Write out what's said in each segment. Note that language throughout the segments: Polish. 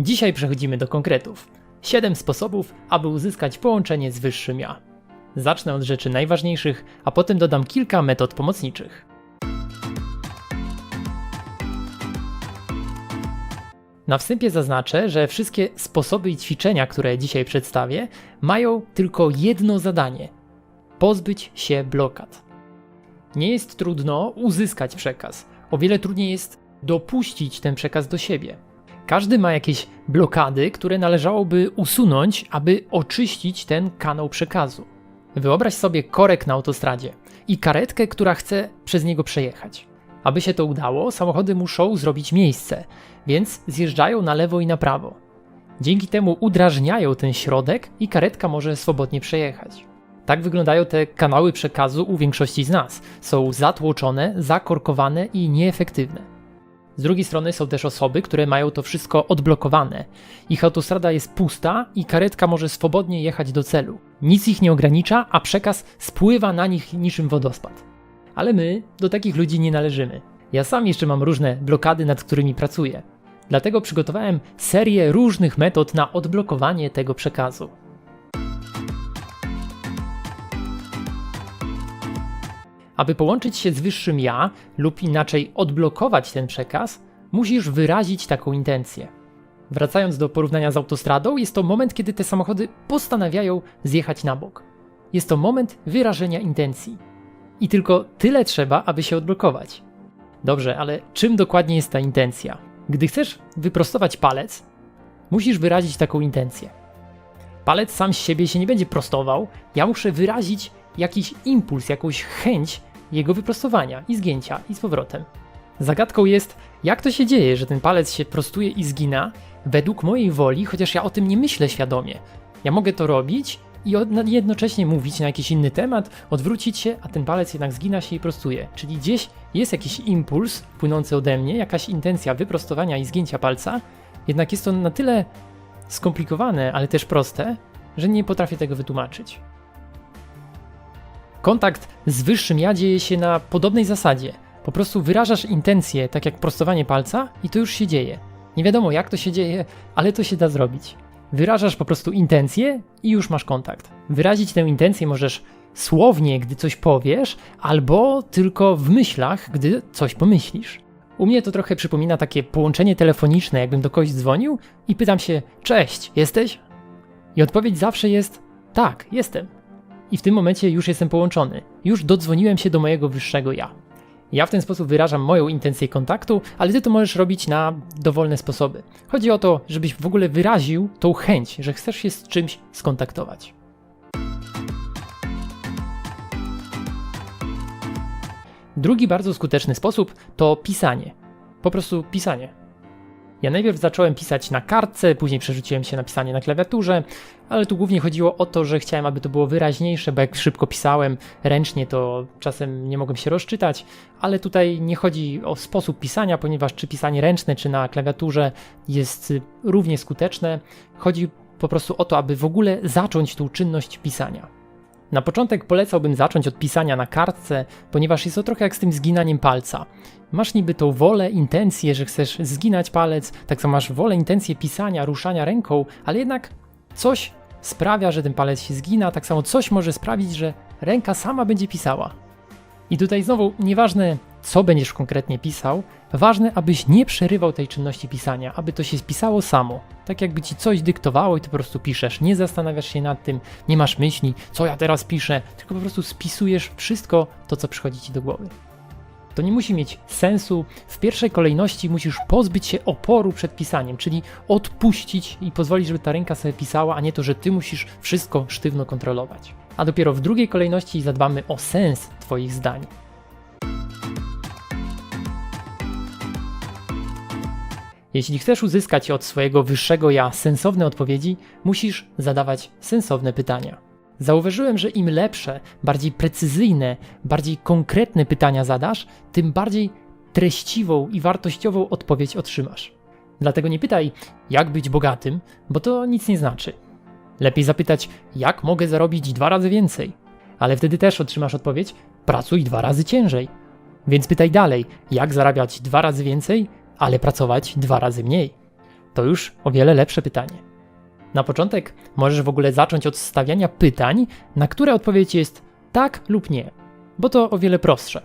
Dzisiaj przechodzimy do konkretów. 7 sposobów, aby uzyskać połączenie z wyższym ja. Zacznę od rzeczy najważniejszych, a potem dodam kilka metod pomocniczych. Na wstępie zaznaczę, że wszystkie sposoby i ćwiczenia, które dzisiaj przedstawię, mają tylko jedno zadanie: pozbyć się blokad. Nie jest trudno uzyskać przekaz, o wiele trudniej jest dopuścić ten przekaz do siebie. Każdy ma jakieś blokady, które należałoby usunąć, aby oczyścić ten kanał przekazu. Wyobraź sobie korek na autostradzie i karetkę, która chce przez niego przejechać. Aby się to udało, samochody muszą zrobić miejsce, więc zjeżdżają na lewo i na prawo. Dzięki temu udrażniają ten środek i karetka może swobodnie przejechać. Tak wyglądają te kanały przekazu u większości z nas. Są zatłoczone, zakorkowane i nieefektywne. Z drugiej strony są też osoby, które mają to wszystko odblokowane. Ich autostrada jest pusta i karetka może swobodnie jechać do celu. Nic ich nie ogranicza, a przekaz spływa na nich niczym wodospad. Ale my do takich ludzi nie należymy. Ja sam jeszcze mam różne blokady, nad którymi pracuję. Dlatego przygotowałem serię różnych metod na odblokowanie tego przekazu. Aby połączyć się z wyższym ja, lub inaczej odblokować ten przekaz, musisz wyrazić taką intencję. Wracając do porównania z autostradą, jest to moment, kiedy te samochody postanawiają zjechać na bok. Jest to moment wyrażenia intencji. I tylko tyle trzeba, aby się odblokować. Dobrze, ale czym dokładnie jest ta intencja? Gdy chcesz wyprostować palec, musisz wyrazić taką intencję. Palec sam z siebie się nie będzie prostował, ja muszę wyrazić jakiś impuls, jakąś chęć jego wyprostowania i zgięcia i z powrotem. Zagadką jest, jak to się dzieje, że ten palec się prostuje i zgina według mojej woli, chociaż ja o tym nie myślę świadomie. Ja mogę to robić i jednocześnie mówić na jakiś inny temat, odwrócić się, a ten palec jednak zgina się i prostuje. Czyli gdzieś jest jakiś impuls płynący ode mnie, jakaś intencja wyprostowania i zgięcia palca, jednak jest to na tyle skomplikowane, ale też proste, że nie potrafię tego wytłumaczyć. Kontakt z wyższym ja dzieje się na podobnej zasadzie. Po prostu wyrażasz intencje, tak jak prostowanie palca, i to już się dzieje. Nie wiadomo jak to się dzieje, ale to się da zrobić. Wyrażasz po prostu intencje i już masz kontakt. Wyrazić tę intencję możesz słownie, gdy coś powiesz, albo tylko w myślach, gdy coś pomyślisz. U mnie to trochę przypomina takie połączenie telefoniczne, jakbym do kogoś dzwonił i pytam się: Cześć, jesteś? I odpowiedź zawsze jest: Tak, jestem i w tym momencie już jestem połączony. Już dodzwoniłem się do mojego wyższego ja. Ja w ten sposób wyrażam moją intencję kontaktu, ale ty to możesz robić na dowolne sposoby. Chodzi o to, żebyś w ogóle wyraził tą chęć, że chcesz się z czymś skontaktować. Drugi bardzo skuteczny sposób to pisanie. Po prostu pisanie. Ja najpierw zacząłem pisać na kartce, później przerzuciłem się na pisanie na klawiaturze, ale tu głównie chodziło o to, że chciałem, aby to było wyraźniejsze, bo jak szybko pisałem ręcznie, to czasem nie mogłem się rozczytać, ale tutaj nie chodzi o sposób pisania, ponieważ czy pisanie ręczne, czy na klawiaturze jest równie skuteczne. Chodzi po prostu o to, aby w ogóle zacząć tą czynność pisania. Na początek polecałbym zacząć od pisania na kartce, ponieważ jest to trochę jak z tym zginaniem palca. Masz niby tą wolę, intencję, że chcesz zginać palec, tak samo masz wolę, intencję pisania, ruszania ręką, ale jednak coś sprawia, że ten palec się zgina, tak samo coś może sprawić, że ręka sama będzie pisała. I tutaj znowu, nieważne co będziesz konkretnie pisał, ważne, abyś nie przerywał tej czynności pisania, aby to się spisało samo. Tak jakby ci coś dyktowało i ty po prostu piszesz, nie zastanawiasz się nad tym, nie masz myśli, co ja teraz piszę, tylko po prostu spisujesz wszystko to, co przychodzi ci do głowy. To nie musi mieć sensu. W pierwszej kolejności musisz pozbyć się oporu przed pisaniem, czyli odpuścić i pozwolić, żeby ta ręka sobie pisała, a nie to, że ty musisz wszystko sztywno kontrolować. A dopiero w drugiej kolejności zadbamy o sens Twoich zdań. Jeśli chcesz uzyskać od swojego wyższego ja sensowne odpowiedzi, musisz zadawać sensowne pytania. Zauważyłem, że im lepsze, bardziej precyzyjne, bardziej konkretne pytania zadasz, tym bardziej treściwą i wartościową odpowiedź otrzymasz. Dlatego nie pytaj, jak być bogatym, bo to nic nie znaczy. Lepiej zapytać, jak mogę zarobić dwa razy więcej, ale wtedy też otrzymasz odpowiedź, pracuj dwa razy ciężej. Więc pytaj dalej, jak zarabiać dwa razy więcej, ale pracować dwa razy mniej. To już o wiele lepsze pytanie. Na początek możesz w ogóle zacząć od stawiania pytań, na które odpowiedź jest tak lub nie, bo to o wiele prostsze.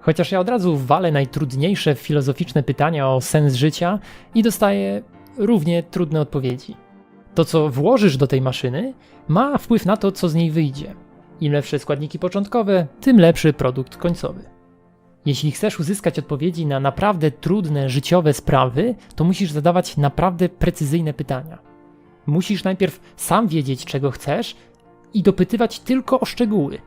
Chociaż ja od razu walę najtrudniejsze filozoficzne pytania o sens życia i dostaję równie trudne odpowiedzi. To, co włożysz do tej maszyny, ma wpływ na to, co z niej wyjdzie. Im lepsze składniki początkowe, tym lepszy produkt końcowy. Jeśli chcesz uzyskać odpowiedzi na naprawdę trudne życiowe sprawy, to musisz zadawać naprawdę precyzyjne pytania. Musisz najpierw sam wiedzieć, czego chcesz i dopytywać tylko o szczegóły.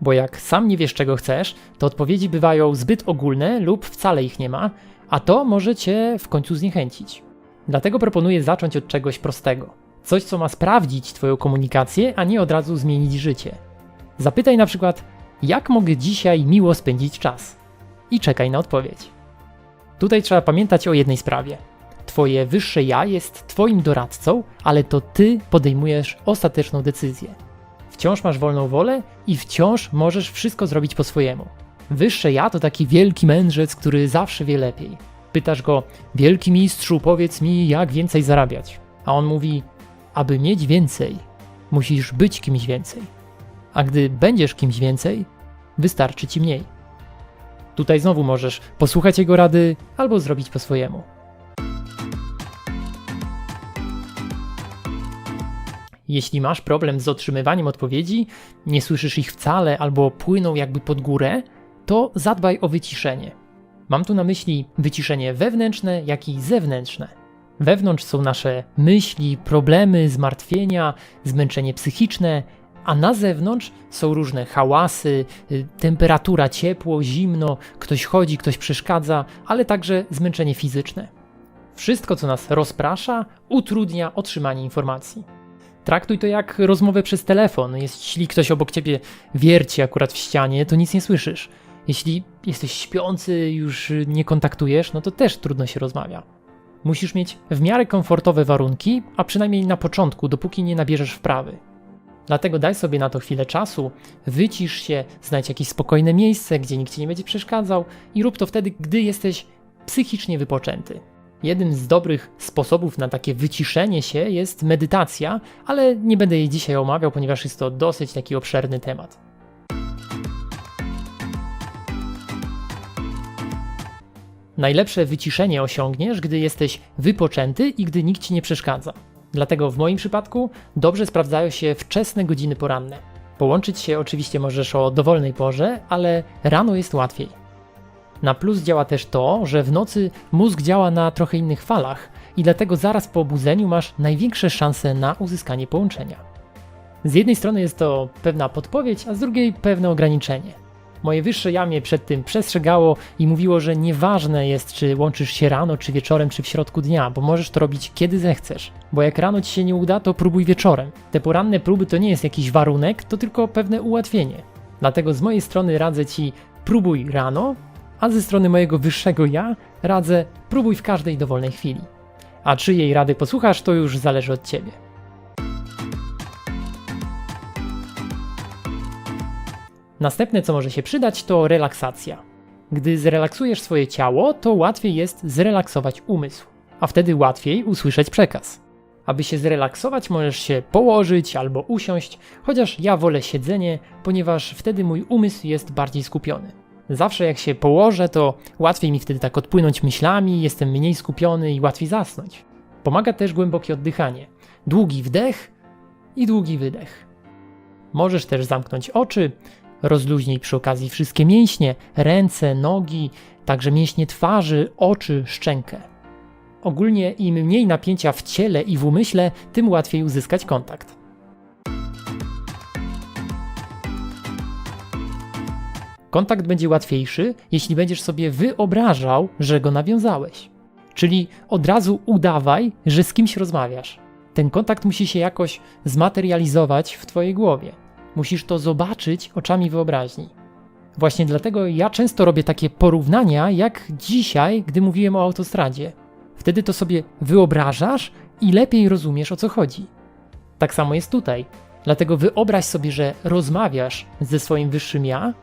Bo jak sam nie wiesz, czego chcesz, to odpowiedzi bywają zbyt ogólne lub wcale ich nie ma, a to może cię w końcu zniechęcić. Dlatego proponuję zacząć od czegoś prostego. Coś, co ma sprawdzić Twoją komunikację, a nie od razu zmienić życie. Zapytaj na przykład, jak mogę dzisiaj miło spędzić czas? I czekaj na odpowiedź. Tutaj trzeba pamiętać o jednej sprawie. Twoje wyższe ja jest Twoim doradcą, ale to Ty podejmujesz ostateczną decyzję. Wciąż masz wolną wolę i wciąż możesz wszystko zrobić po swojemu. Wyższe ja to taki wielki mędrzec, który zawsze wie lepiej. Pytasz go, wielki mistrzu, powiedz mi, jak więcej zarabiać. A on mówi, aby mieć więcej, musisz być kimś więcej. A gdy będziesz kimś więcej, wystarczy ci mniej. Tutaj znowu możesz posłuchać jego rady albo zrobić po swojemu. Jeśli masz problem z otrzymywaniem odpowiedzi, nie słyszysz ich wcale albo płyną jakby pod górę, to zadbaj o wyciszenie. Mam tu na myśli wyciszenie wewnętrzne, jak i zewnętrzne. Wewnątrz są nasze myśli, problemy, zmartwienia, zmęczenie psychiczne, a na zewnątrz są różne hałasy, y, temperatura, ciepło, zimno, ktoś chodzi, ktoś przeszkadza, ale także zmęczenie fizyczne. Wszystko, co nas rozprasza, utrudnia otrzymanie informacji. Traktuj to jak rozmowę przez telefon. Jeśli ktoś obok ciebie wierci akurat w ścianie, to nic nie słyszysz. Jeśli jesteś śpiący, już nie kontaktujesz, no to też trudno się rozmawia. Musisz mieć w miarę komfortowe warunki, a przynajmniej na początku, dopóki nie nabierzesz wprawy. Dlatego daj sobie na to chwilę czasu, wycisz się, znajdź jakieś spokojne miejsce, gdzie nikt ci nie będzie przeszkadzał i rób to wtedy, gdy jesteś psychicznie wypoczęty. Jednym z dobrych sposobów na takie wyciszenie się jest medytacja, ale nie będę jej dzisiaj omawiał, ponieważ jest to dosyć taki obszerny temat. Najlepsze wyciszenie osiągniesz, gdy jesteś wypoczęty i gdy nikt ci nie przeszkadza. Dlatego w moim przypadku dobrze sprawdzają się wczesne godziny poranne. Połączyć się oczywiście możesz o dowolnej porze, ale rano jest łatwiej. Na plus działa też to, że w nocy mózg działa na trochę innych falach i dlatego zaraz po obudzeniu masz największe szanse na uzyskanie połączenia. Z jednej strony jest to pewna podpowiedź, a z drugiej pewne ograniczenie. Moje wyższe ja mnie przed tym przestrzegało i mówiło, że nieważne jest, czy łączysz się rano, czy wieczorem, czy w środku dnia, bo możesz to robić kiedy zechcesz. Bo jak rano ci się nie uda, to próbuj wieczorem. Te poranne próby to nie jest jakiś warunek, to tylko pewne ułatwienie. Dlatego z mojej strony radzę ci próbuj rano, a ze strony mojego wyższego ja radzę próbuj w każdej dowolnej chwili. A czy jej rady posłuchasz, to już zależy od ciebie. Następne, co może się przydać, to relaksacja. Gdy zrelaksujesz swoje ciało, to łatwiej jest zrelaksować umysł, a wtedy łatwiej usłyszeć przekaz. Aby się zrelaksować, możesz się położyć albo usiąść, chociaż ja wolę siedzenie, ponieważ wtedy mój umysł jest bardziej skupiony. Zawsze jak się położę, to łatwiej mi wtedy tak odpłynąć myślami, jestem mniej skupiony i łatwiej zasnąć. Pomaga też głębokie oddychanie. Długi wdech i długi wydech. Możesz też zamknąć oczy, Rozluźnij przy okazji wszystkie mięśnie, ręce, nogi, także mięśnie twarzy, oczy, szczękę. Ogólnie im mniej napięcia w ciele i w umyśle, tym łatwiej uzyskać kontakt. Kontakt będzie łatwiejszy, jeśli będziesz sobie wyobrażał, że go nawiązałeś. Czyli od razu udawaj, że z kimś rozmawiasz. Ten kontakt musi się jakoś zmaterializować w Twojej głowie. Musisz to zobaczyć oczami wyobraźni. Właśnie dlatego ja często robię takie porównania, jak dzisiaj, gdy mówiłem o autostradzie. Wtedy to sobie wyobrażasz i lepiej rozumiesz o co chodzi. Tak samo jest tutaj. Dlatego wyobraź sobie, że rozmawiasz ze swoim wyższym ja,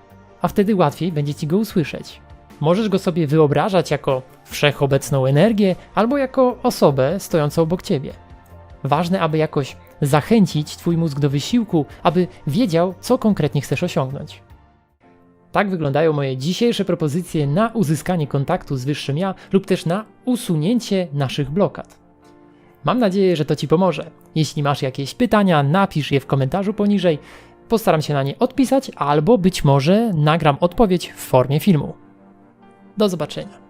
a wtedy łatwiej będzie ci go usłyszeć. Możesz go sobie wyobrażać jako wszechobecną energię albo jako osobę stojącą obok ciebie. Ważne, aby jakoś zachęcić Twój mózg do wysiłku, aby wiedział, co konkretnie chcesz osiągnąć. Tak wyglądają moje dzisiejsze propozycje na uzyskanie kontaktu z wyższym ja lub też na usunięcie naszych blokad. Mam nadzieję, że to Ci pomoże. Jeśli masz jakieś pytania, napisz je w komentarzu poniżej. Postaram się na nie odpisać, albo być może nagram odpowiedź w formie filmu. Do zobaczenia.